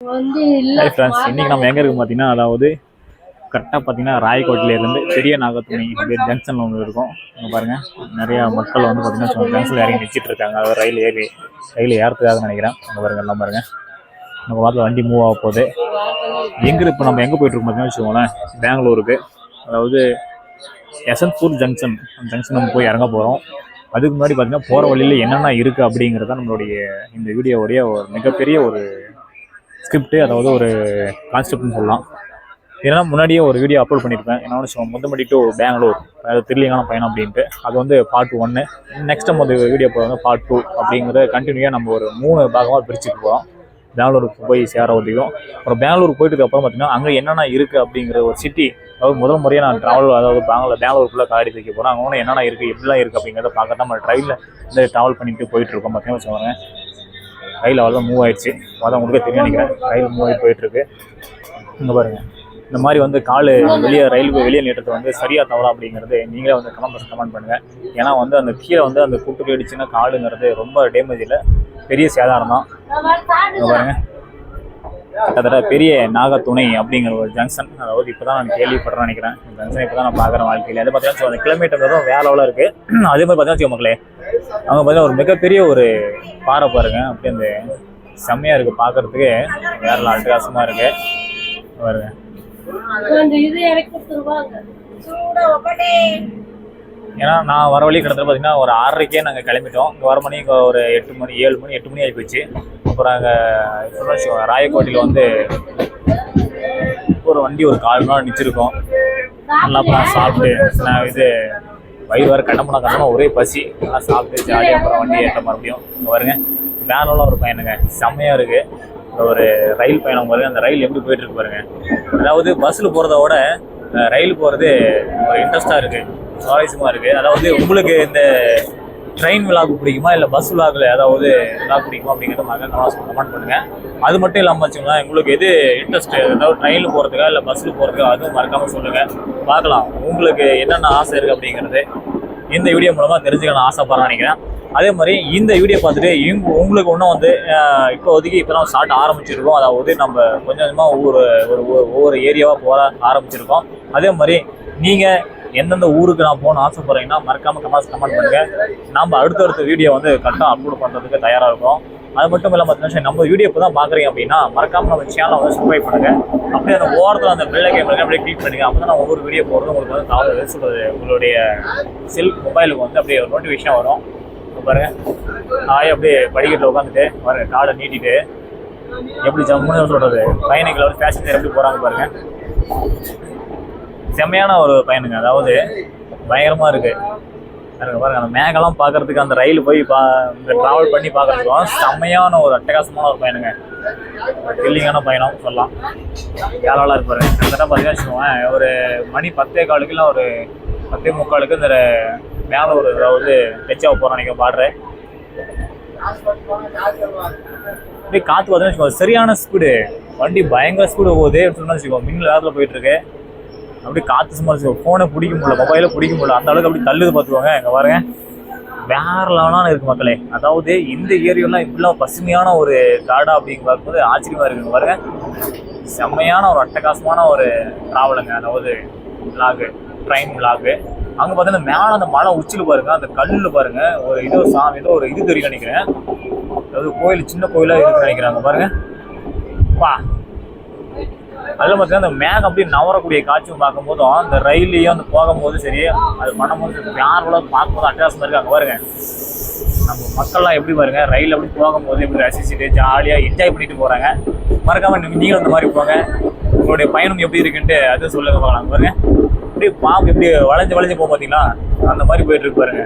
வந்து இல்ல hi friends இன்னைக்கு நம்ம எங்கே இருக்கோம் பார்த்தீங்கன்னா அதாவது கரெக்டாக பார்த்தீங்கன்னா ராயக்கோட்டிலேருந்து பெரிய நாகத்துணி அப்படி ஜங்ஷனில் ஒன்று இருக்கும். அங்கே பாருங்கள் நிறையா மக்கள் வந்து பார்த்தீங்கன்னா ஜங்ஷனில் இறங்கி நிச்சிட்டு இருக்காங்க. அதாவது ரயில் ஏறி ரயில் ஏறத்துக்காக நினைக்கிறேன். அங்கே பாருங்க எல்லாம் பாருங்கள் நம்ம வாரத்தில் வண்டி மூவ் ஆக போகுது. எங்கே இப்போ நம்ம எங்கே போயிட்டுருக்கோம் பார்த்தீங்கன்னா வச்சுக்கோங்களேன் பெங்களூருக்கு. அதாவது யசந்த்பூர் ஜங்ஷன் அந்த ஜங்ஷன் நம்ம போய் இறங்க போகிறோம் அதுக்கு முன்னாடி பார்த்தீங்கன்னா போகிற வழியில் என்னென்ன இருக்குது அப்படிங்கிறத நம்மளுடைய இந்த வீடியோவுடைய ஒரு மிகப்பெரிய ஒரு ஸ்கிரிப்ட் அதாவது ஒரு கான்செப்ட்னு சொல்லலாம். ஏன்னா முன்னாடியே ஒரு வீடியோ அப்லோட் பண்ணியிருப்பேன் என்னோட வச்சுக்கோங்க முந்தமடி டு பெங்களூர் அதாவது திருலிங்கான பயணம் அப்படின்ட்டு. அது வந்து பார்ட் ஒன்று நெக்ஸ்ட் நம்ம வந்து வீடியோ போகிறது பார்ட் டூ அப்படிங்கிறத கண்டினியூவாக நம்ம ஒரு மூணு பாகமாக பிரிச்சுட்டு போகிறோம் பெங்களூருக்கு போய் சேர உதவியும் அப்புறம் பெங்களூர் போயிட்டு அப்புறம் பார்த்தீங்கன்னா அங்கே என்னென்ன இருக்குது அப்படிங்கிற ஒரு சிட்டி அதாவது முதல் முறையாக நான் ட்ராவல் அதாவது பெங்களூர் பெங்களூருக்குள்ளே காடி தைக்க போகிறேன் அங்கே ஒன்று என்னென்ன இருக்குது எப்படிலாம் இருக்குது அப்படிங்கிறத பார்க்க தான் நம்ம ட்ரெயினில் இந்த ட்ராவல் பண்ணிட்டு போயிட்டு இருக்கோம் பார்த்தீங்கன்னா வச்சுக்கோங்க ரயில் அவ்வளோ மூவ் ஆயிடுச்சு. அதான் உங்களுக்கே தெரியும் நினைக்கிறேன். ரயில் மூவ் ஆகி போயிட்டுருக்கு. இங்கே பாருங்கள் இந்த மாதிரி வந்து கால் வெளியே ரயிலுக்கு வெளியே நீட்டுறது வந்து சரியாக தவறா அப்படிங்கிறது நீங்களே வந்து கமெண்ட் கமெண்ட் பண்ணுங்கள் ஏன்னா வந்து அந்த கீழே வந்து அந்த கூட்டுக்கு அடிச்சுன்னா காலுங்கிறது ரொம்ப டேமேஜ் இல்லை பெரிய சேதாரம் தான். இங்கே பாருங்கள் கிட்டத்தட்ட பெரிய நாகத்துணை அப்படிங்கிற ஒரு ஜங்ஷன் அதாவது இப்போ தான் நான் கேள்விப்படுறேன் நினைக்கிறேன். ஜங்ஷன் இப்போ தான் நான் பார்க்குறேன் வாழ்க்கையில். அது பார்த்தீங்கன்னா அந்த கிலோமீட்டர் வேற லெவலில் இருக்குது அதே மாதிரி பார்த்தீங்கன்னா வச்சுக்கோ மக்களே அவங்க பார்த்தீங்கன்னா ஒரு மிகப்பெரிய ஒரு பாறை பாருங்க. அப்படியே அந்த செம்மையாக இருக்குது பார்க்குறதுக்கு வேற அட்டகாசமாக இருக்கு. பாருங்க கொஞ்சம் இது இறக்கி கொடுத்துருவாங்க ஏன்னா நான் வர வழி கிட்டத்தட்ட பார்த்தீங்கன்னா ஒரு ஆறரைக்கே நாங்கள் கிளம்பிட்டோம். இங்கே வர மணி இங்கே ஒரு எட்டு மணி ஏழு மணி எட்டு மணி ஆகி போச்சு அப்புறம் அங்கே ராயக்கோட்டையில் வந்து ஒரு வண்டி ஒரு கால் மணி நேரம் நிச்சிருக்கோம். நல்லா அப்புறம் சாப்பிட்டு நான் இது வயிறு வர கண்டமனா கண்டமா ஒரே பசி. நல்லா சாப்பிட்டு ஜாலியாக அப்புறம் வண்டி ஏற்ற மறுபடியும். இங்கே வருங்க வேனெல்லாம் ஒரு பையனுங்க செம்மையாக இருக்குது ஒரு ரயில் பயணம் பாருங்க. அந்த ரயில் எப்படி போயிட்டு இருக்கு பாருங்க. அதாவது பஸ்ஸில் போகிறத விட ரயில் போகிறது ஒரு இன்ட்ரெஸ்ட்டாக இருக்குது சுவாரஸ்யமாக இருக்குது அதாவது உங்களுக்கு இந்த ட்ரெயின் விழாக்கு பிடிக்குமா? இல்லை பஸ் விழாக்கில் ஏதாவது விழா பிடிக்குமா அப்படிங்கிறத மகன் கமெண்ட் பண்ணுங்கள் அது மட்டும் இல்லாமல் வச்சுக்கோங்களேன் உங்களுக்கு எது இன்ட்ரெஸ்ட் ஏதாவது ட்ரெயினில் போகிறதுக்கா இல்லை பஸ்ஸில் போகிறதுக்கா அதுவும் மறக்காமல் சொல்லுங்கள் பார்க்கலாம். உங்களுக்கு என்னென்ன ஆசை இருக்குது அப்படிங்கிறது இந்த வீடியோ மூலமாக தெரிஞ்சுக்கணும் ஆசைப்படுறேன் நினைக்கிறேன். அதே மாதிரி இந்த வீடியோ பார்த்துட்டு இவங்க உங்களுக்கு ஒன்றும் வந்து அஹ், இப்போதைக்கு இப்போ தான் ஸ்டார்ட் ஆரம்பிச்சிருக்கோம். அதாவது நம்ம கொஞ்சம் கொஞ்சமாக ஒவ்வொரு ஒரு ஒவ்வொரு ஏரியாவாக போக ஆரம்பிச்சிருக்கோம். அதே மாதிரி நீங்கள் எந்தெந்த ஊருக்கு நான் போகணும்னு ஆசைப்படுறீங்கன்னா மறக்காமல் கமெண்ட்ஸ் கமெண்ட் பண்ணுங்கள் நம்ம அடுத்தடுத்த வீடியோ வந்து கரெக்டாக அப்லோட் பண்ணுறதுக்கு தயாராக இருக்கும். அது மட்டும் இல்லாமல் பார்த்தீங்கன்னா நம்ம வீடியோ இப்போ தான் பார்க்குறீங்க அப்படின்னா மறக்காமல் நம்ம சேனலை வந்து சப்ஸ்கிரைப் பண்ணுங்கள் அப்படியே அந்த ஓரத்தில் அந்த பெல்லை கேமில் அப்படியே கிளிக் பண்ணுங்க. அப்போ தான் நான் ஒவ்வொரு வீடியோ போகிறது உங்களுக்கு வந்து தகவல் எது சொல்கிறது உங்களுடைய செல் மொபைலுக்கு வந்து அப்படியே ஒரு நோட்டிஃபிகேஷன் வரும். இப்ப பாருங்க. நாய் அப்படியே படிக்கட்டில் உட்காந்துட்டு பாருங்க காலை நீட்டிட்டு எப்படி ஜம்முன்னு சொல்றது? பயணிகளை வந்து பேசஞ்சர் எப்படி போறாங்க பாருங்க. செம்மையான ஒரு பயனுங்க. அதாவது பயங்கரமாக இருக்குது பாருங்க பாருங்க அந்த மேகெல்லாம் பார்க்கறதுக்கு அந்த ரயில் போய் பா இந்த ட்ராவல் பண்ணி பார்க்கறதுக்கும் செம்மையான ஒரு அட்டகாசமான ஒரு பயனுங்க. த்ரில்லிங்கான பயணம் சொல்லலாம். ஏழாளாக அந்த கிட்டத்தட்ட பார்த்தீங்கன்னா வச்சுக்கோங்க ஒரு மணி பத்தே காலுக்கு இல்லை ஒரு பத்தே முக்காலுக்கு இந்த மேலே ஒரு அதாவது டச்சாக போகிறோம் நினைக்க பாடுறேன் அப்படியே காற்று பார்த்தீங்கன்னா வச்சுக்கோ சரியான ஸ்பீடு வண்டி பயங்கர ஸ்பீடு போகுது சொன்னா வச்சுக்கோங்க மின்னல் வேகத்தில் போயிட்டுருக்கு அப்படி அப்படியே காற்று சும்மா ஃபோனை பிடிக்க முடியல மொபைலை பிடிக்க முடியல. அந்த அளவுக்கு அப்படி தள்ளுது பார்த்துக்கோங்க. இங்கே பாருங்க. வேற லெவலான இருக்கு மக்களே. அதாவது இந்த ஏரியாலாம் இப்படிலாம் பசுமையான ஒரு காடா அப்படின்னு பார்க்கும்போது ஆச்சரியமா இருக்குங்க பாருங்க. செம்மையான ஒரு அட்டகாசமான ஒரு ட்ராவலுங்க அதாவது விளாகு ட்ரெயின் விளாகு அங்கே பார்த்தீங்கன்னா மேலே அந்த மலை உச்சியில் பாருங்க. அந்த கல்லில் பாருங்கள் ஒரு ஏதோ சாமி ஏதோ ஒரு இது தெரியும் நினைக்கிறேன். அதாவது கோயில் சின்ன கோயிலாக இருக்குன்னு நினைக்கிறாங்க பாருங்கள் பா. அதில் பார்த்தீங்கன்னா அந்த மேகம் அப்படியே நவரக்கூடிய காட்சியும் பார்க்கும்போதும் அந்த ரயிலையும் அந்த போகும்போது சரி அது பண்ணும்போது யாரோட பார்க்கும்போது அட்டகாசமாக இருக்கு அங்கே பாருங்க. நம்ம மக்கள்லாம் எப்படி பாருங்க ரயில் அப்படி போகும்போது எப்படி ரசிச்சுட்டு ஜாலியாக என்ஜாய் பண்ணிட்டு போகிறாங்க மறக்காமல் நீங்கள் நீங்களும் அந்த மாதிரி போங்க. உங்களுடைய பயணம் எப்படி இருக்குன்ட்டு அது சொல்லுங்க பார்க்கலாம். பாருங்க. அப்படியே பாம்பு எப்படி வளைஞ்சு வளைஞ்சு போகும் பார்த்தீங்களா அந்த மாதிரி போயிட்டு இருக்கு பாருங்க.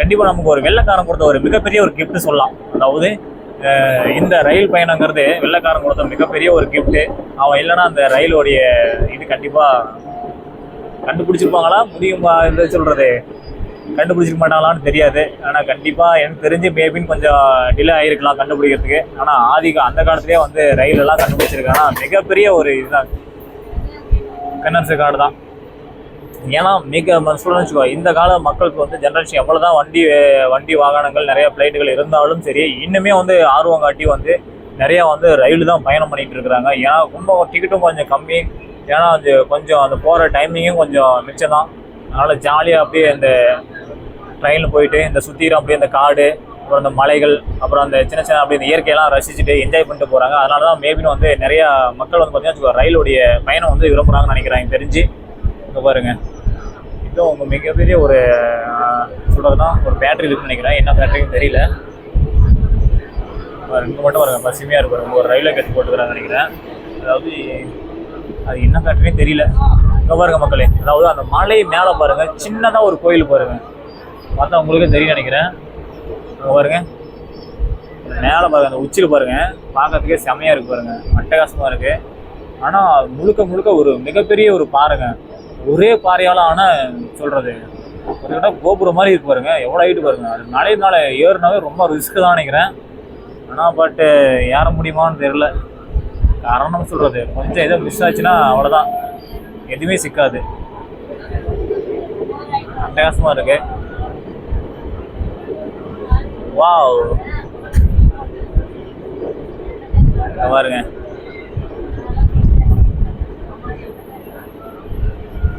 கண்டிப்பாக நமக்கு ஒரு வெள்ளைக்காரன் கொடுத்த ஒரு மிகப்பெரிய ஒரு கிஃப்ட் சொல்லலாம். அதாவது இந்த ரயில் பயணங்கிறது வெள்ளக்காரன் கொடுத்த மிகப்பெரிய ஒரு கிஃப்ட்டு அவன் இல்லைன்னா அந்த ரயிலோடைய இது கண்டிப்பா கண்டுபிடிச்சிருப்பாங்களா? முடியுமா? என்ன சொல்றது? கண்டுபிடிச்சிருக்க மாட்டாங்களான்னு தெரியாது. ஆனால் கண்டிப்பாக எனக்கு தெரிஞ்சு மேபின்னு கொஞ்சம் டிலே ஆகிருக்கலாம் கண்டுபிடிக்கிறதுக்கு. ஆனால் ஆதிக்கம் அந்த காலத்துலேயே வந்து ரயிலெல்லாம் கண்டுபிடிச்சிருக்கான் கண்டுபிடிச்சிருக்காங்கன்னா மிகப்பெரிய ஒரு இதுதான். கன்னன்ஸ் கார்டு தான். ஏன்னா மிக சொல்லுன்னு வச்சுக்கோ இந்த கால மக்களுக்கு வந்து ஜென்ரேஷன் எவ்வளோதான் வண்டி வண்டி வாகனங்கள் நிறைய ஃப்ளைட்டுகள் இருந்தாலும் சரி இன்னுமே வந்து ஆர்வம் காட்டி வந்து நிறையா வந்து ரயில் தான் பயணம் பண்ணிட்டு இருக்கிறாங்க. ஏன்னா ரொம்ப டிக்கெட்டும் கொஞ்சம் கம்மி. ஏன்னா அது கொஞ்சம் அந்த போகிற டைமிங்கும் கொஞ்சம் மிச்சம் தான் அதனால் ஜாலியாக அப்படியே இந்த ட்ரெயினில் போயிட்டு இந்த சுற்றிலும் அப்படியே இந்த காடு அப்புறம் இந்த மலைகள் அப்புறம் அந்த சின்ன சின்ன அப்படி இந்த இயற்கையெல்லாம் ரசிச்சுட்டு என்ஜாய் பண்ணிட்டு போகிறாங்க அதனால தான் மேபின்னு வந்து நிறையா மக்கள் வந்து பார்த்தீங்கன்னா ரயிலுடைய பயணம் வந்து விரும்புகிறாங்கன்னு நினைக்கிறாங்க தெரிஞ்சு. இங்கே பாருங்கள் இதுவும் உங்கள் மிகப்பெரிய ஒரு சொல்கிறதுனா ஒரு பேட்டரி இருக்குன்னு நினைக்கிறேன். என்ன பேட்டரின்னு தெரியல. இங்கே மட்டும் பாருங்க. பசுமையாக இருக்கும். ரொம்ப ஒரு ரயில்வே கட்டி போட்டுக்கிறாங்க நினைக்கிறேன். அதாவது அது என்ன பேட்டரின்னு தெரியல. இங்கே பாருங்க மக்களே. அதாவது அந்த மலை மேலே பாருங்க. சின்னதாக ஒரு கோயில் பாருங்கள் பார்த்தா உங்களுக்கே தெரியும் நினைக்கிறேன். இங்க பாருங்க. மேலே பாருங்கள் அந்த உச்சியில் பாருங்கள் பார்க்கறதுக்கே செமையாக இருக்குது பாருங்கள் அட்டகாசமாக இருக்குது ஆனால் முழுக்க முழுக்க ஒரு மிகப்பெரிய ஒரு பாருங்கள் ஒரே பாறையால் ஆனால் சொல்கிறது ஒரு இடம் கோபுரம் மாதிரி இருக்கு பாருங்க எவ்வளோ ஹைட்டு பாருங்க. அது மலை ஏறுனாவே ரொம்ப ரிஸ்க்கு தான் நினைக்கிறேன். ஆனால் பட்டு ஏற முடியுமான்னு தெரியல. காரணம் சொல்கிறது கொஞ்சம் எதோ மிஸ் ஆச்சுன்னா அவ்வளோதான் எதுவுமே சிக்காது. அட்டகாசமாக இருக்கு. வாவ் பாருங்க.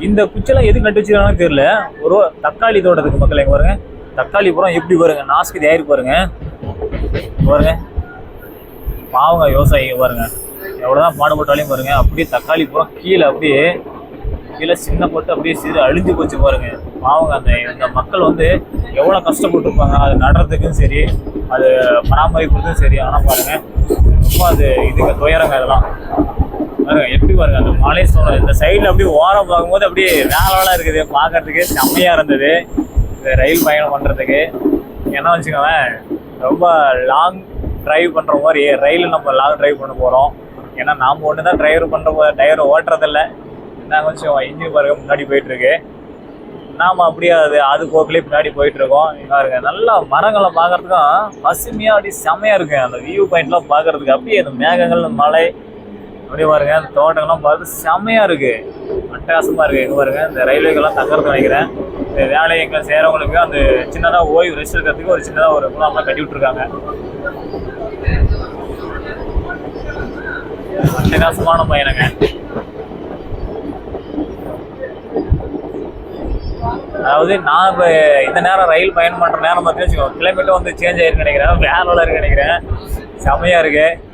இந்த குச்செல்லாம் எதுக்கு நட்டு வச்சிருக்காங்கன்னு தெரியல. ஒரு தக்காளி தோட்டத்துக்கு மக்கள் எங்க பாருங்க. தக்காளி புறம் எப்படி பாருங்க நாஸ்க்கு ஆயிருக்கு பாருங்க. பாருங்க. பாவங்க விவசாயிங்க பாருங்க. எவ்வளோதான் பாடுபட்டாலையும் பாருங்க அப்படியே தக்காளி புறம் கீழே அப்படியே கீழே சின்ன போட்டு அப்படியே சிறு அழிஞ்சு போச்சு பாருங்க. பாவங்க அந்த இந்த மக்கள் வந்து எவ்வளோ கஷ்டப்பட்டுருப்பாங்க. அது நடுறதுக்கும் சரி அது பராமரிப்புக்கும் சரி. ஆனால் பாருங்க ரொம்ப அது இதுக்கு துயரங்க அதெல்லாம் எப்படி பாருங்க அந்த மலை சோழ இந்த சைடில் அப்படியே ஓரம் பார்க்கும்போது அப்படியே வேலைலாம் இருக்குது பார்க்கறதுக்கு செம்மையா இருந்தது. இந்த ரயில் பயணம் பண்ணுறதுக்கு என்ன வச்சுக்கோங்களேன் ரொம்ப லாங் டிரைவ் பண்ணுற மாதிரி ரயிலில் நம்ம லாங் டிரைவ் பண்ண போகிறோம் ஏன்னா நாம் ஒன்று தான் டிரைவர் பண்ணுற டிரைவர் ஓட்டுறதில்ல. என்ன கொஞ்சம் இன்ஜின் பாருங்க முன்னாடி போயிட்டு இருக்கு நாம அப்படியே அது அது போக்கிலே பின்னாடி போயிட்டு இருக்கோம் இங்க நல்லா மரங்களை பார்க்கறதுக்கும் பசுமையாக அப்படியே செமையாக இருக்கு. அந்த வியூ பாயிண்ட்லாம் பார்க்கறதுக்கு அப்படியே அந்த மேகங்கள் மலை அப்படியே பாருங்க அந்த தோட்டங்கள்லாம் பார்த்து செம்மையாக இருக்கு. அட்டகாசமாக இருக்கு. எங்கே பாருங்க இந்த ரயில்வேக்கெல்லாம் தங்கறது நினைக்கிறேன். இந்த வேலை எங்கே செய்கிறவங்களுக்கு அந்த சின்னதாக ஓய்வு ரெஸ்ட் இருக்கிறதுக்கு ஒரு சின்னதாக ஒரு குழாம்லாம் கட்டி விட்டுருக்காங்க. அட்டகாசமான பயணங்க. அதாவது நான் இப்போ இந்த நேரம் ரயில் பயணம் பண்ணுற நேரம் பார்த்து வச்சுக்கோ கிலோமீட்டர் வந்து சேஞ்ச் ஆயிருக்கு நினைக்கிறேன். வேலை இருக்கு நினைக்கிறேன். செமையாக இருக்குது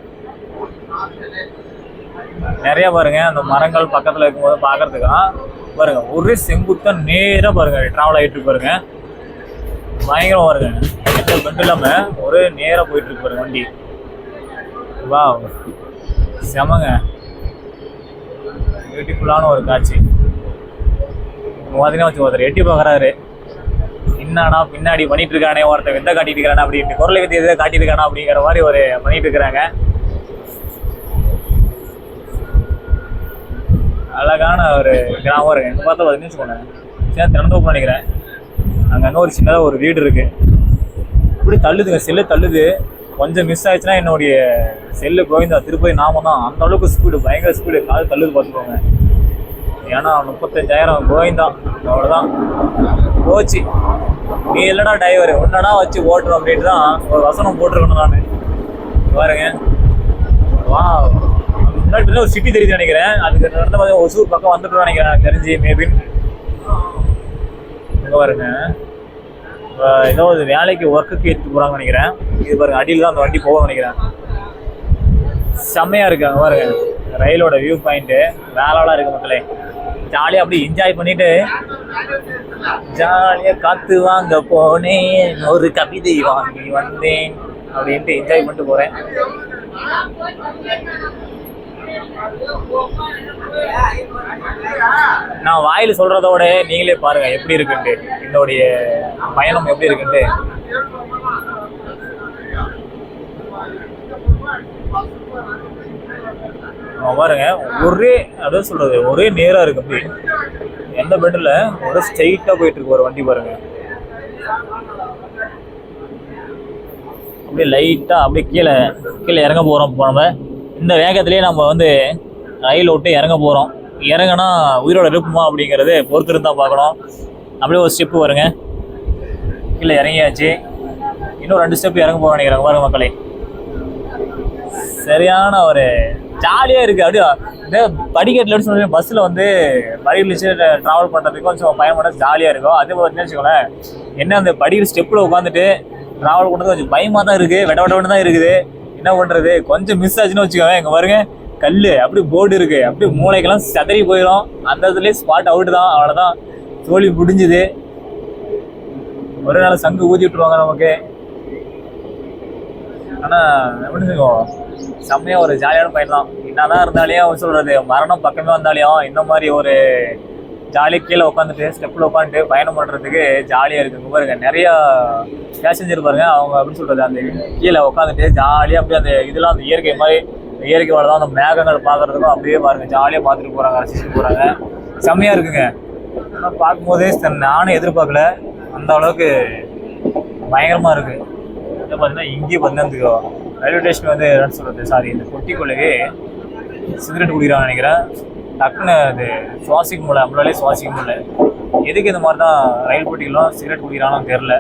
நிறைய பாருங்க அந்த மரங்கள் பக்கத்தில் இருக்கும்போது பார்க்கறதுக்கும் பாருங்க ஒரே செங்குத்தம் நேராக பாருங்க ட்ராவல் ஆகிட்டு பாருங்க. பயங்கரம் பாருங்க எந்த பெண்ட் இல்லாமல் ஒரே நேராக போயிட்டு இருக்கு பாருங்க வண்டி. வா செமங்க. பியூட்டிஃபுல்லான ஒரு காட்சி. பார்த்தீங்கன்னா வச்சு ஒருத்தர் எட்டி பார்க்குறாரு என்னடா பின்னாடி பண்ணிட்டு இருக்கானே ஒருத்தர் வித்த காட்டிட்டு இருக்கானே அப்படின்ட்டு குரலை வித்தை எதாவது காட்டிட்டு காட்டியிருக்கானா அப்படிங்கிற மாதிரி ஒரு பண்ணிட்டு இருக்கிறாங்க. அழகான ஒரு கிராமம் இருக்கு. எங்கே பார்த்தா பார்த்தீங்கன்னு வச்சுக்கோங்க சின்ன திறந்தோப்பு நினைக்கிறேன். அங்கங்க ஒரு சின்னதாக ஒரு வீடு இருக்கு. இப்படி தள்ளுதுங்க செல்லு தள்ளுது. கொஞ்சம் மிஸ் ஆயிடுச்சுன்னா என்னுடைய செல்லு கோவிந்தா திருப்பதி நாம தான். அந்த அளவுக்கு ஸ்பீடு பயங்கர ஸ்பீடு கால் தள்ளுது பார்த்துக்கோங்க. ஏன்னா முப்பத்தஞ்சாயிரம் கோவிந்தா அவ்வளோதான் போச்சு. நீ இல்லைடா டிரைவர் உன்னடா வச்சு ஓட்டுறோம் அப்படின்ட்டு தான் ஒரு வசனம் போட்டிருக்கணும் நான். பாருங்க. வா முன்னாடி ஒரு சிட்டி தெரியுது நினைக்கிறேன். அதுக்கு நடந்த மாதிரி ஒசூர் பக்கம் வந்துட்டு நினைக்கிறேன் எனக்கு தெரிஞ்சு மேபின் இங்கே பாருங்க. ஏதோ ஒரு வேலைக்கு ஒர்க்குக்கு எடுத்து போறாங்கன்னு நினைக்கிறேன். இது பாருங்க அடியில் தான் அந்த வண்டி போக நினைக்கிறேன். செம்மையா இருக்கு அங்கே பாருங்க. ரயிலோட வியூ பாயிண்ட்டு வேலாலாம் இருக்கு மக்களே. ஜாலியாக அப்படியே என்ஜாய் பண்ணிட்டு ஜாலியாக காத்து வாங்க போனேன். ஒரு கவிதை வாங்கி வந்தேன். அப்படின்ட்டு என்ஜாய் பண்ணிட்டு போகிறேன் நான் வாயில் சொல்றதோட நீங்களே பாருங்க எப்படி இருக்குன்ட்டு. என்னுடைய பயணம் எப்படி இருக்குன்ட்டு. அவன் பாருங்க ஒரே அதான் சொல்றது ஒரே நேரா இருக்கு அப்படி. எந்த பெட்ல ஒரே ஸ்ட்ரைட்டா போயிட்டு இருக்கு ஒரு வண்டி பாருங்க. அப்படியே லைட்டா அப்படியே கீழே கீழே இறங்க போறோம் போனவன் இந்த வேகத்திலேயே நம்ம வந்து ரயில் விட்டு இறங்க போகிறோம் இறங்கினா உயிரோட இருப்புமா அப்படிங்கிறது பொறுத்திருந்து தான் பார்க்கணும். அப்படியே ஒரு ஸ்டெப்பு வருங்க. கீழே இறங்கியாச்சு. இன்னும் ரெண்டு ஸ்டெப் இறங்க போக நினைக்கிறாங்க பாருங்க மக்களே. சரியான ஒரு ஜாலியாக இருக்குது அப்படியே இந்த படிக்கட்டில் எடுத்து சொல்லி பஸ்ஸில் வந்து படிக்கட்டில் ட்ராவல் பண்ணுறதுக்கு கொஞ்சம் பயணம் பண்ண ஜாலியாக இருக்கும். அதே மாதிரி வச்சுக்கோங்களேன். என்ன அந்த படிக்கட்டு ஸ்டெப்பில் உட்காந்துட்டு ட்ராவல் பண்ணுறது கொஞ்சம் பயமாக தான் இருக்குது வெட வெட தான் இருக்குது. என்ன பண்ணுறது கொஞ்சம் மிஸ் ஆச்சுன்னு வச்சுக்கோங்க இங்கே பாருங்க கல் அப்படி போர்டு இருக்குது அப்படி மூளைக்கெல்லாம் சதறி போயிடும். அந்த இடத்துலேயே ஸ்பாட் அவுட் தான். அவ்வளோதான் தோழி முடிஞ்சுது. ஒரு நாள் சங்கு ஊதி விட்டுருவாங்க நமக்கு. ஆனால் எப்படி சொல்லுவோம் செம்மையாக ஒரு ஜாலியான பையன் தான் என்னதான் இருந்தாலேயும் சொல்கிறது மரணம் பக்கமே வந்தாலையும் இந்த மாதிரி ஒரு ஜாலியாக கீழே உட்காந்துட்டு ஸ்டெப்பில் உட்காந்துட்டு பயணம் பண்ணுறதுக்கு ஜாலியாக இருக்குது பாருங்க நிறையா பேசஞ்சர் பாருங்க அவங்க அப்படின்னு சொல்கிறது அந்த கீழே உட்காந்துட்டு ஜாலியாக அப்படியே அந்த இதெல்லாம் அந்த இயற்கை மாதிரி இயற்கை தான் அந்த மேகங்கள் பார்க்குறதுக்கும் அப்படியே பாருங்க ஜாலியாக பார்த்துட்டு போகிறாங்க ரசிச்சுட்டு போகிறாங்க செம்மையாக இருக்குங்க. ஆனால் பார்க்கும்போதே நானும் எதிர்பார்க்கல. அந்த அளவுக்கு பயங்கரமாக இருக்குது இதை பார்த்தீங்கன்னா இங்கேயே பார்த்தீங்கன்னா ரயில்வே ஸ்டேஷன் வந்து என்ன சொல்கிறது சாரி இந்த கொட்டிக்குள்ளேயே சிகரெட் குடிக்கிறான்னு நினைக்கிறேன். டக்குன்னு அது சுவாசிக்க முடியல நம்மளாலே சுவாசிக்க முடியல. எதுக்கு இந்த மாதிரி தான் ரயில் போட்டிகளும் சிகரெட் குடிக்கிறானோ தெரில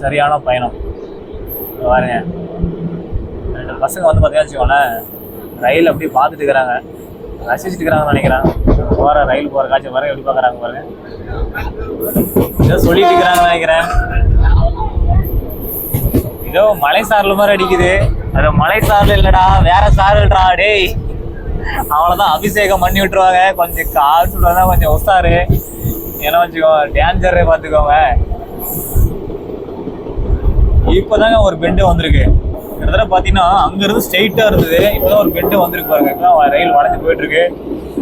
சரியான பயணம். பாருங்க. ரெண்டு பசங்க வந்து பார்த்தீங்கன்னா வச்சுக்கோங்களேன் ரயில் அப்படியே பார்த்துட்டு இருக்கிறாங்க. ரசிச்சுட்டு இருக்கிறாங்கன்னு நினைக்கிறேன். போகிற ரயில் போகிற காட்சி வர எப்படி பார்க்குறாங்க பாருங்க. ஏதோ சொல்லிட்டு இருக்கிறாங்கன்னு நினைக்கிறேன். ஏதோ மலை சாரல் மாதிரி அடிக்குது. அது மலை சாரல் இல்லடா வேற சாரல்டா டேய். அவ்வளோதான் அபிஷேகம் பண்ணி விட்டுருவாங்க. கொஞ்சம் காசு தான் கொஞ்சம் உசாரு ஏன்னா வச்சுக்கோ டேஞ்சரே பார்த்துக்கோங்க இப்போதாங்க ஒரு பெண்டு வந்திருக்கு. கிட்டத்தட்ட பார்த்தீங்கன்னா அங்கேருந்து ஸ்ட்ரெயிட்டாக இருந்தது. இப்போதான் ஒரு பெண்டு வந்திருக்கு பாருங்க. இப்போதான் ரயில் வளைஞ்சு போயிட்டுருக்கு.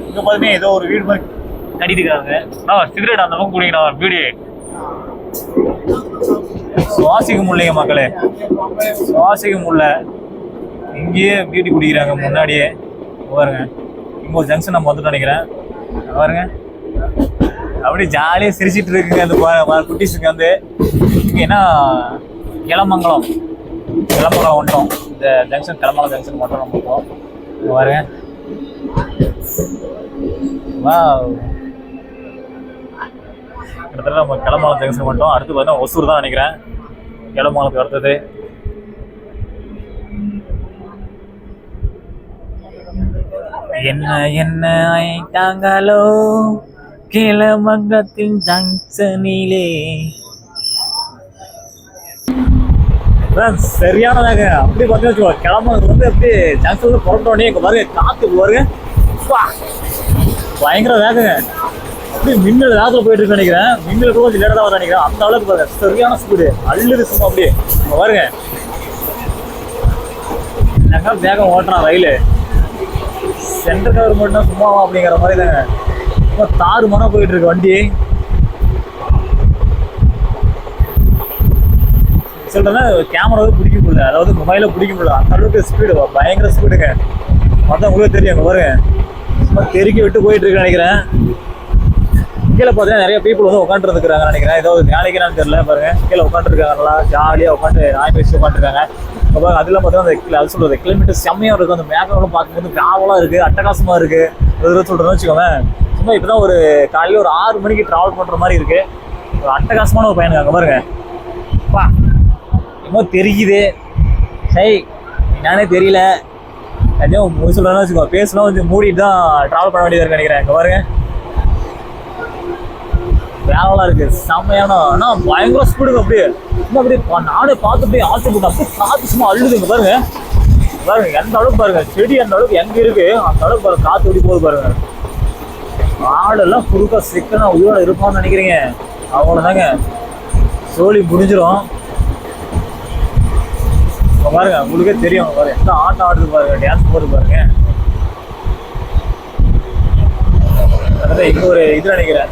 இங்கே பார்த்தீங்கன்னா ஏதோ ஒரு வீடு மாதிரி கட்டிட்டு இருக்காங்க. ஆ சிகரெட் அந்த பக்கம் குடிக்கணும் ஒரு சுவாசிக்க முடியலைங்க மக்களே. சுவாசிக்க முடியல. இங்கேயே பியூட்டி குடிக்கிறாங்க முன்னாடியே. பாருங்க. இங்கே ஒரு ஜங்ஷன் நம்ம வந்துட்டு நினைக்கிறேன். பாருங்க. அப்படியே ஜாலியாக சிரிச்சிட்டு இருக்குங்க அந்த குட்டிஸுக்கு வந்து. ஏன்னா என்ன? இளமங்கலம் இளமங்கலம் வந்துட்டோம். இந்த ஜங்ஷன் கிளமங்கலம் ஜங்ஷன் மட்டும் நம்ம போகிறோம் பாருங்க. வா கிட்டத்தட்ட நம்ம கிளம்பாலம் ஜங்ஷன் மட்டும். அடுத்து பார்த்தீங்கன்னா ஒசூர் தான் நினைக்கிறேன். கிளம்பாலத்துக்கு அடுத்தது. என்ன என்ன ஆயிட்டாங்களோ? கிளமங்கத்தின் ஜங்ஷனிலே. சரியானதாங்க. அப்படி பார்த்தீங்கன்னா வச்சுக்கோ கிளம்புறது வந்து அப்படியே ஜங்ஷன்ல புறப்பட்ட உடனே பாருங்க காத்து பாருங்க பயங்கர வேகங்க. அப்படியே மின்னல் வேகத்தில் போயிட்டு இருக்கு நினைக்கிறேன். மின்னல் கூட கொஞ்சம் லேட்டாக தான் வர நினைக்கிறேன். அந்த அளவுக்கு பாருங்க சரியான ஸ்பீடு அள்ளுது சும்மா அப்படியே. இங்க பாருங்க. என்னங்க வேகம் ஓட்டுறான் ரயிலு. கவர் கவர்மெண்ட்னா சும்மாவா அப்படிங்கிற மாதிரி தாங்க. ரொம்ப தாறு மனம் போயிட்டு இருக்கு வண்டி. சொல்றேன்னா கேமராவே பிடிக்க முடியல. அதாவது மொபைல பிடிக்க முடியல. அந்த அளவுக்கு ஸ்பீடு பயங்கர ஸ்பீடுங்க மொத்தம் உங்களுக்கு தெரியும் பாருங்க. சும்மா தெருக்கி விட்டு போயிட்டு இருக்கு நினைக்கிறேன். கீழே பார்த்தீங்கன்னா நிறைய பீப்புள் வந்து உட்காந்துருக்குறாங்க நினைக்கிறேன். ஏதோ வேலைக்குன்னு தெரியல பாருங்க. கீழே உட்காந்துருக்காங்க நல்லா ஜாலியாக உட்காந்து நாய் பேசி உட்காந்துருக்காங்க அப்போ அதில் பார்த்தீங்கன்னா அந்த கீழே அது சொல்கிறது கிலோமீட்டர் செம்மையாக இருக்கும் அந்த மேகங்களும் பார்க்கும்போது காவலாக இருக்குது அட்டகாசமாக இருக்குது அது சொல்கிறேன்னு வச்சுக்கோங்க சும்மா இப்போ தான் ஒரு காலையில் ஒரு ஆறு மணிக்கு ட்ராவல் பண்ணுற மாதிரி இருக்குது ஒரு அட்டகாசமான ஒரு பையனுங்க அங்கே பாருங்க. அப்பா என்னமோ தெரியுது. சரி நானே தெரியல. எதையும் முடி சொல்கிறேன்னு வச்சுக்கோ பேசலாம் வந்து மூடிட்டு தான் ட்ராவல் பண்ண வேண்டியதாக நினைக்கிறேன். இங்கே பாருங்க. வேலைலாம் இருக்கு. செம்மையான ஆனால் பயங்கர ஸ்பீடுங்க அப்படியே. இன்னும் அப்படியே நானே பார்த்து அப்படியே ஆசை போட்டு அப்படியே காற்று சும்மா அழுதுங்க பாருங்க. பாருங்க எந்த அளவுக்கு பாருங்க. செடி அந்த அளவுக்கு எங்கே இருக்கு அந்த அளவுக்கு பாருங்க காற்று ஓடி போகுது பாருங்க. ஆடெல்லாம் குறுக்கா சிக்கனா உயிரோட இருப்பான்னு நினைக்கிறீங்க. அவ்வளோதாங்க சோழி முடிஞ்சிடும் பாருங்க உங்களுக்கே தெரியும். பாருங்க எந்த ஆட்டம் ஆடுது பாருங்க டான்ஸ் போடுது பாருங்க. அதான் இங்க ஒரு இது நினைக்கிறேன்.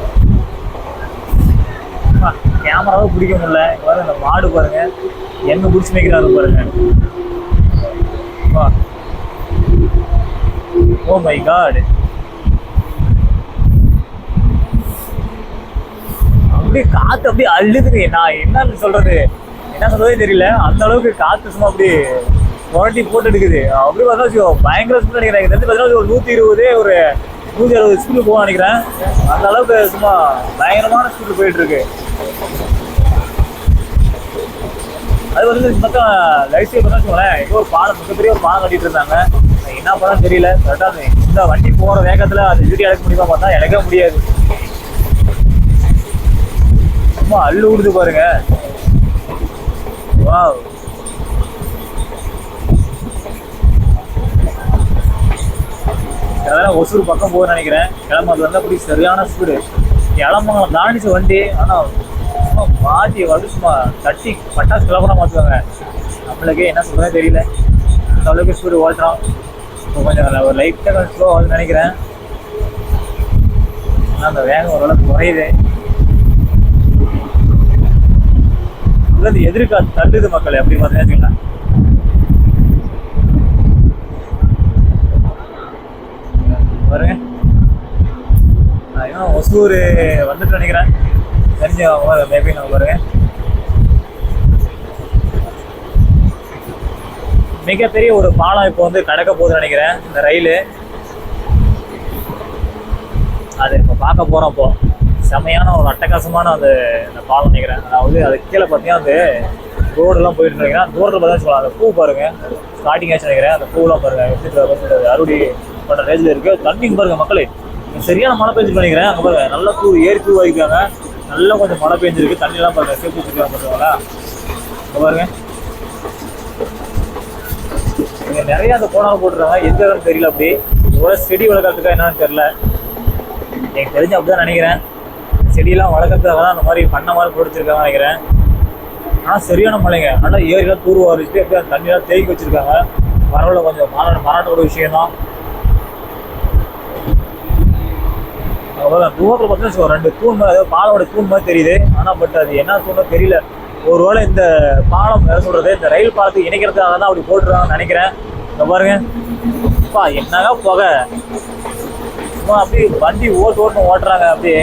கேமராவை பிடிக்க முடியல. இங்க இந்த மாடு பாருங்க என்ன பிடிச்சி நிற்கிறாரு பாருங்க. ஓ மை காடு அப்படியே காத்து அப்படியே அள்ளுதுங்க நான் என்ன சொல்றது? என்ன சொல்றதே தெரியல. அந்த அளவுக்கு காத்து சும்மா அப்படியே புரட்டி போட்டு எடுக்குது அப்படி பார்த்தா பயங்கர ஸ்பீட் நினைக்கிறேன் இது பார்த்தீங்கன்னா ஒரு நூற்றி இருபது ஒரு நூற்றி அறுபது ஸ்பீடு போக நினைக்கிறேன். அந்த அளவுக்கு சும்மா பயங்கரமான ஸ்பீடு போயிட்டு இருக்கு. அது வந்து இந்த பக்கம் லைஃப் சைடு வச்சுக்கோங்களேன் ஏதோ ஒரு பாலம் மிகப்பெரிய ஒரு பாலம் கட்டிட்டு இருந்தாங்க. என்ன படம் தெரியல. கரெக்டாக இந்த வண்டி போகிற வேகத்தில் அது வீடியோ எடுக்க முடியுமா பார்த்தா எடுக்க முடியாது. சும்மா அள்ளு விடுது பாருங்க. வாவ் அதெல்லாம் ஒசூர் பக்கம் போகுதுன்னு நினைக்கிறேன். கிளம்புறது வந்து அப்படி சரியான ஸ்பீடு கிளம்புங்க தாண்டிச்சு வண்டி. ஆனால் சும்மா மாட்டி வந்து சும்மா தட்டி பட்டாசு கிளம்புனா மாற்றுவாங்க நம்மளுக்கே என்ன சொல்றதே தெரியல. அந்த அளவுக்கு ஸ்பீடு ஓட்டுறோம் இப்போ கொஞ்சம் ஒரு லைட்டாக கொஞ்சம் ஸ்லோ ஆகுதுன்னு நினைக்கிறேன். ஆனா அந்த வேகம் ஓரளவுக்கு குறையுது. உள்ளது எதிர்க்கா தள்ளுது மக்கள் அப்படி பார்த்தீங்கன்னா வச்சுக்கலாம். பாருங்க. நான் ஒசூர் வந்துட்டு நினைக்கிறேன். தெரிஞ்சவங்க மேபி நம்ம பாருங்க மிகப்பெரிய ஒரு பாலம் இப்போ வந்து கடக்க போகுதுன்னு நினைக்கிறேன் இந்த ரயிலு. அது இப்போ பார்க்க போகிறோம் இப்போ. செமையான ஒரு அட்டகாசமான அந்த இந்த பாலம் நினைக்கிறேன். அதாவது அது கீழே பார்த்தீங்கன்னா அந்த ரோடெல்லாம் போயிட்டு நினைக்கிறேன் தூரத்தில் பார்த்தா சொல்லலாம் அந்த பூ பாருங்க. ஸ்டார்டிங் ஆச்சு நினைக்கிறேன். அந்த பூலாம் பாருங்க எப்படி சொல்றது, அறுவடை பண்ணுற ரேஞ்சில் இருக்கு. தண்ணி பாருங்க மக்களே. சரியான மழை பெஞ்சு நினைக்கிறேன். அங்கே பாருங்க நல்ல பூ ஏறி பூ வைக்காங்க நல்லா கொஞ்சம் மழை பெஞ்சிருக்கு. தண்ணியெல்லாம் பாருங்க சேர்த்து வச்சுருக்காங்க பார்த்துக்கோங்களா இங்க பாருங்க. இங்கே நிறைய அந்த கோணம் போட்டுருக்காங்க. எந்த தெரியல அப்படி ஒரு செடி வளர்க்கறதுக்கா என்னன்னு தெரியல. எனக்கு தெரிஞ்சு அப்படிதான் நினைக்கிறேன். செடியெல்லாம் வளர்க்கறதுக்காக தான் அந்த மாதிரி பண்ண மாதிரி போட்டுருக்காங்க நினைக்கிறேன். ஆனால் சரியான மழைங்க. நல்லா ஏரியெல்லாம் தூர்வாரிச்சுட்டு அப்படியே அந்த தண்ணியெல்லாம் தேக்கி வச்சுருக்காங்க. பரவாயில்ல கொஞ்சம் மாநாடு மாநாட்டோட விஷயம் தான் தூரத்தில் பார்த்தீங்கன்னா ரெண்டு தூண் மாதிரி அதாவது பாலோட தூண் மாதிரி தெரியுது. ஆனால் பட் அது என்ன தூணோ தெரியல. ஒருவேளை இந்த பாலம் என்ன சொல்றது இந்த ரயில் பாலத்துக்கு இணைக்கிறதுக்காக தான் அப்படி போட்டுருக்காங்கன்னு நினைக்கிறேன். இந்த பாருங்க. அப்பா என்னங்க புகை. சும்மா அப்படியே வண்டி ஓட்டு ஓட்டுன்னு ஓட்டுறாங்க அப்படியே.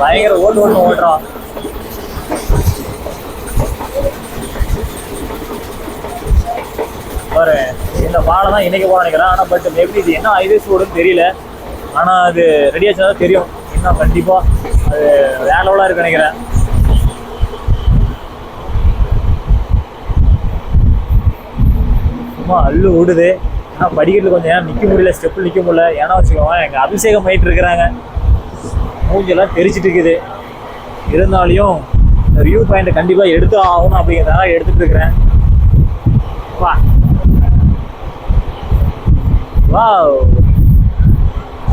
பயங்கர ஓட்டு ஓட்டுன்னு ஓட்டுறான். பாரு இந்த பாலம் தான் இணைக்க போறோம் நினைக்கிறேன். ஆனால் பட் எப்படி இது என்ன ஹைவேஸ் ரோடுன்னு தெரியல. ஆனால் அது ரெடி தான் தெரியும். இன்னும் கண்டிப்பாக அது வேற லெவலாக இருக்கு நினைக்கிறேன். சும்மா அள்ளு ஓடுது. ஆனால் படிக்கட்டில் கொஞ்சம் ஏன் நிற்க முடியல ஸ்டெப்பில் நிற்க முடியல. ஏன்னா வச்சுக்கோங்க எங்கள் அபிஷேகம் பண்ணிட்டு இருக்கிறாங்க. மூஞ்செல்லாம் தெரிச்சிட்டு இருக்குது. இருந்தாலையும் இந்த ரிவ்யூ பாயிண்ட் கண்டிப்பாக எடுத்து ஆகணும் அப்படிங்கிறதால எடுத்துட்டு இருக்கிறேன். வா. வா.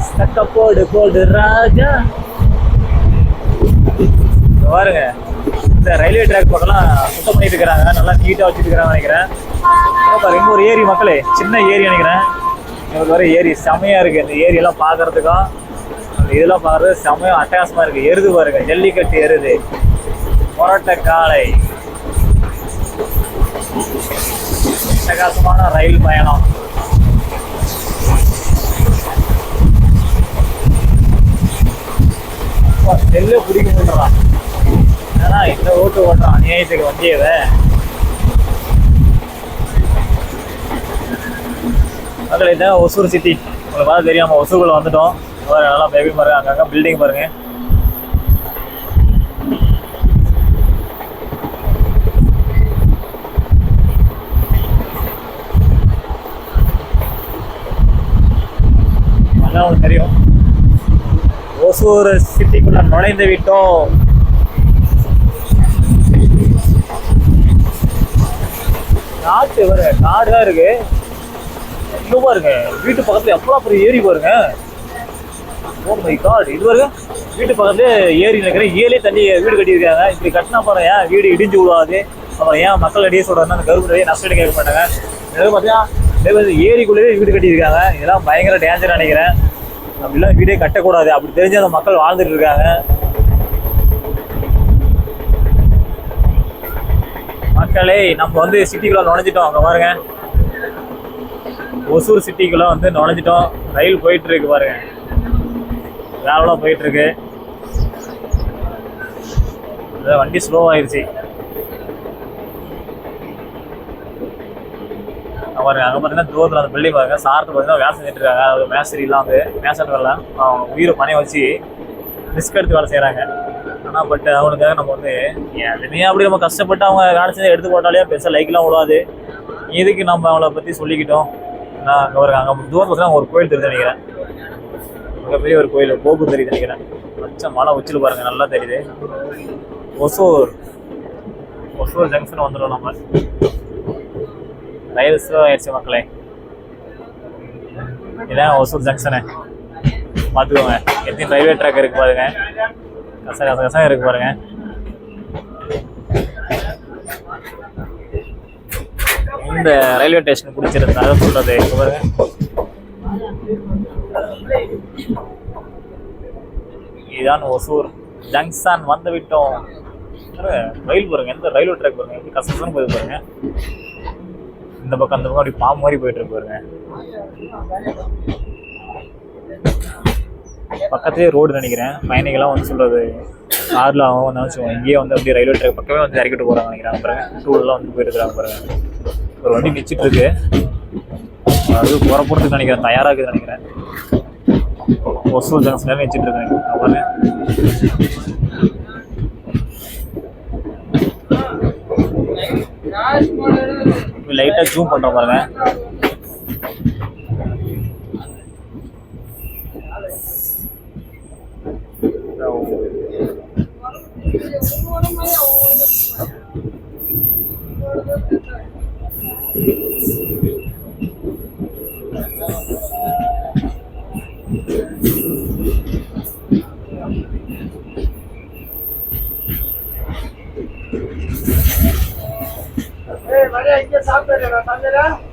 சக்க போடு போடு ராஜா. பாருங்க. இந்த ரயில்வே ட்ராக் பக்கம்லாம் சுத்தம் பண்ணிட்டு இருக்கிறாங்க. நல்லா நீட்டாக வச்சுட்டு இருக்கிறாங்க நினைக்கிறேன். பாருங்க ஒரு ஏரி மக்களே. சின்ன ஏரி நினைக்கிறேன். இங்க வர ஏரி செமையா இருக்கு. இந்த ஏரியெல்லாம் பார்க்கறதுக்கும் அந்த இதெல்லாம் பார்க்கறது செமையா அட்டகாசமா இருக்கு. எருது பாருங்க ஜல்லிக்கட்டு எருது. புரட்ட காளை. அட்டகாசமான ரயில் பயணம். செல்லு பிடிக்க முடியலாம் ஏன்னா இந்த ஓட்டு ஓட்டுறான் அநியாயத்துக்கு வண்டியவை மக்கள் இதான் ஒசூர் சிட்டி உங்களுக்கு பார்த்து தெரியாம ஒசூர்குள்ள வந்துட்டோம். நல்லா பேபி பாருங்க அங்கங்க பில்டிங் பாருங்க. நல்லா உங்களுக்கு தெரியும். ஒசூர் சிட்டிக்குள்ள நுழைந்து விட்டோம். காட்டு பாருங்க காடு தான் இருக்கு. இன்னும் பாருங்க வீட்டு பக்கத்துல எப்படா பெரிய ஏரி பாருங்க. ஓ மை காட் இது பாருங்க வீட்டு பக்கத்துல ஏரி நினைக்கிறேன். ஏரியே தண்ணி வீடு கட்டியிருக்காங்க. இப்படி கட்டினா பாருங்க ஏன் வீடு இடிஞ்சு விடாது அப்புறம் ஏன் மக்கள் அடியே சொல்றாங்கன்னா அந்த கருப்பு நஷ்டம் கேட்க மாட்டாங்க. பார்த்தீங்கன்னா மாதிரி ஏரிக்குள்ளேயே வீடு கட்டியிருக்காங்க. இதெல்லாம் பயங்கர டேஞ்சர் நினைக்கிறேன். அப்படிலாம் வீடே கட்டக்கூடாது. அப்படி தெரிஞ்ச அந்த மக்கள் வாழ்ந்துட்டு இருக்காங்க. மக்களே நம்ம வந்து சிட்டிக்குள்ள நுழைஞ்சிட்டோம் அங்க பாருங்க. ஒசூர் சிட்டிக்குள்ள வந்து நுழைஞ்சிட்டோம். ரயில் போயிட்டு இருக்கு பாருங்க. வேலை போயிட்டு இருக்கு வண்டி ஸ்லோவாயிருச்சு பாருங்க அங்க பார்த்தீங்கன்னா தூரத்தில் அந்த பில்டிங் பாருங்க. சார்ட்டு பார்த்தீங்கன்னா வேலை செஞ்சுட்டு இருக்காங்க மேசரி மேஸ்திரிலாம் வந்து மேசன்கள்லாம் உயிரை பணைய வச்சு ரிஸ்க் எடுத்து வேலை செய்கிறாங்க ஆனால் பட் அவனுக்காக நம்ம வந்து எதுவுமே அப்படி நம்ம கஷ்டப்பட்டு அவங்க வேலை செஞ்சு எடுத்து போட்டாலே பெருசாக லைக்லாம் விடாது இதுக்கு நம்ம அவங்கள பற்றி சொல்லிக்கிட்டோம்? நான் அங்கே ஒரு அங்கே தூரத்தில் பார்த்தீங்கன்னா ஒரு கோயில் தெரியுது நினைக்கிறேன். மிகப்பெரிய ஒரு கோயில் கோபுரம் தெரியுது நினைக்கிறேன். பச்சை மலை உச்சில் பாருங்க நல்லா தெரியுது. ஒசூர். ஒசூர் ஜங்ஷன் வந்துடும் நம்ம. ரயில் ஸ்லோ ஆயிடுச்சு மக்களே. இதான் ஒசூர் ஜங்ஷனு பார்த்துக்கோங்க. எத்தனை ரயில்வே ட்ராக் இருக்கு பாருங்க. கச கச கசம் இருக்கு பாருங்க. இந்த ரயில்வே ஸ்டேஷன் பிடிச்சிருந்தா அதை சொல்றது இங்க பாருங்க. இதுதான் ஒசூர் ஜங்ஷன் வந்து விட்டோம். ரயில் பாருங்க எந்த ரயில்வே ட்ராக் பாருங்க. எப்படி கசகசன்னு போய் பாருங்க. இந்த பக்கம் அந்த பக்கம் அப்படி பாம்பு மாதிரி போயிட்டு இருக்கு பக்கத்துலேயே ரோடு நினைக்கிறேன். பயணிகள்லாம் வந்து சொல்றது கார்ல அவன் வந்து வச்சுக்கோங்க இங்கேயே வந்து அப்படியே ரயில்வே ட்ராக் பக்கமே வந்து இறக்கிட்டு போறாங்க நினைக்கிறாங்க பாருங்க டூர்லாம் வந்து போயிருக்கிறாங்க அப்புறம் பாருங்க. ஒரு வண்டி நிச்சிட்டு இருக்கு. அது போற போகிறதுக்கு நினைக்கிறேன் தயாராக இருக்குது நினைக்கிறேன். ஒசூர் ஜங்ஷன்ல நிச்சிட்டு இருக்கேன் இங்க பாருங்க. லைட்டா ஜூம் பண்ணுற பாருங்க. আপনারা